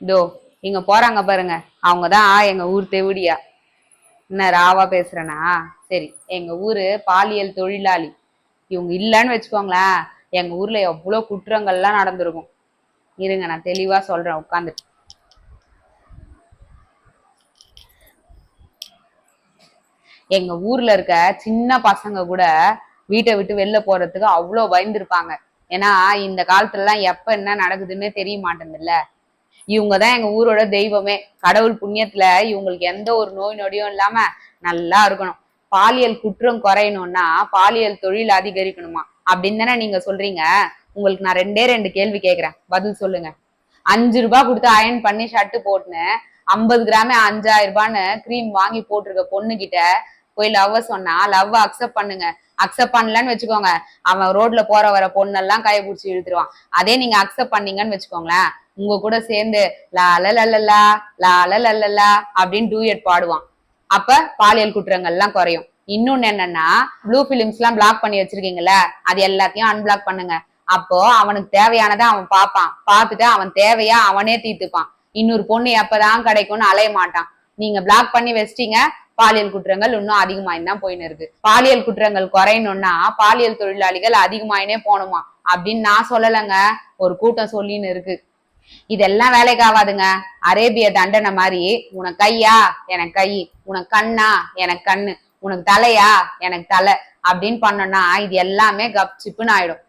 இதோ இங்க போறாங்க பாருங்க. அவங்கதான் எங்க ஊர் தேவடியா. என்ன ராவா பேசுறேனா? சரி எங்க ஊரு பாலியல் தொழிலாளி. இவங்க இல்லைன்னு வச்சுக்கோங்களேன் எங்க ஊர்ல எவ்வளவு குற்றங்கள்லாம் நடந்திருக்கும். இருங்க நான் தெளிவா சொல்றேன் உட்காந்துட்டு எங்க ஊர்ல இருக்க சின்ன பசங்க கூட வீட்டை விட்டு வெளில போறதுக்கு அவ்வளோ பயந்துருப்பாங்க. ஏன்னா இந்த காலத்துல எல்லாம் எப்ப என்ன நடக்குதுன்னே தெரிய மாட்டேங்குதுல்ல. இவங்க தான் எங்க ஊரோட தெய்வமே. கடவுள் புண்ணியத்துல இவங்களுக்கு எந்த ஒரு நோய் நொடியும் இல்லாம நல்லா இருக்கணும். பாலியல் குற்றம் குறையணும்னா பாலியல் தொழில் அதிகரிக்கணுமா? அப்படின்னு தானே நீங்க சொல்றீங்க. உங்களுக்கு நான் ரெண்டே ரெண்டு கேள்வி கேக்குறேன். பதில் சொல்லுங்க. அஞ்சு ரூபாய் கொடுத்து அயன் பண்ணி ஷர்ட் போட்டுன்னு ஐம்பது கிராமே அஞ்சாயிரம் ரூபான்னு க்ரீம் வாங்கி போட்டிருக்க பொண்ணு கிட்ட போய் லவ் சொன்னா லவ் அக்செப்ட் பண்ணுங்க. அக்செப்ட் பண்ணலன்னு வச்சுக்கோங்க. அவன் ரோட்ல போற வர பொண்ணெல்லாம் கையை பிடிச்சி இழுத்துருவான். அதே நீங்க அக்செப்ட் பண்ணீங்கன்னு வச்சுக்கோங்களேன் உங்க கூட சேர்ந்து லா ல ல லா, அப்படின்னு டூயட் பாடுவான். அப்ப பாலியல் குற்றங்கள்லாம் குறையும். இன்னொன்னு என்னன்னா ப்ளூ பிலிம்ஸ் எல்லாம் பிளாக் பண்ணி வச்சிருக்கீங்கல்ல அது எல்லாத்தையும் அன்பிளாக் பண்ணுங்க. அப்போ அவனுக்கு தேவையானதை அவன் பார்ப்பான். பார்த்துட்டு அவன் தேவையா அவனே தீர்த்துப்பான். இன்னொரு பொண்ணு எப்பதான் கிடைக்கும்னு அலைய மாட்டான். நீங்க பிளாக் பண்ணி வச்சிட்டீங்க பாலியல் குற்றங்கள் இன்னும் அதிகமாயின்னு தான் போயின்னு இருக்கு. பாலியல் குற்றங்கள் குறையணும்னா பாலியல் தொழிலாளிகள் அதிகமாயினே போகணுமா? அப்படின்னு நான் சொல்லலைங்க. ஒரு கூட்டம் சொல்லின்னு இருக்கு. இதெல்லாம் வேலைக்கு ஆகாதுங்க. அரேபிய தண்டனை மாதிரி உனக்கு கையா? எனக்கு கை. உனக்கு கண்ணா? எனக்கு கண்ணு. உனக்கு தலையா? எனக்கு தலை. அப்படின்னு பண்ணோம்னா இது எல்லாமே கப்சிப்புன்னு ஆயிடும்.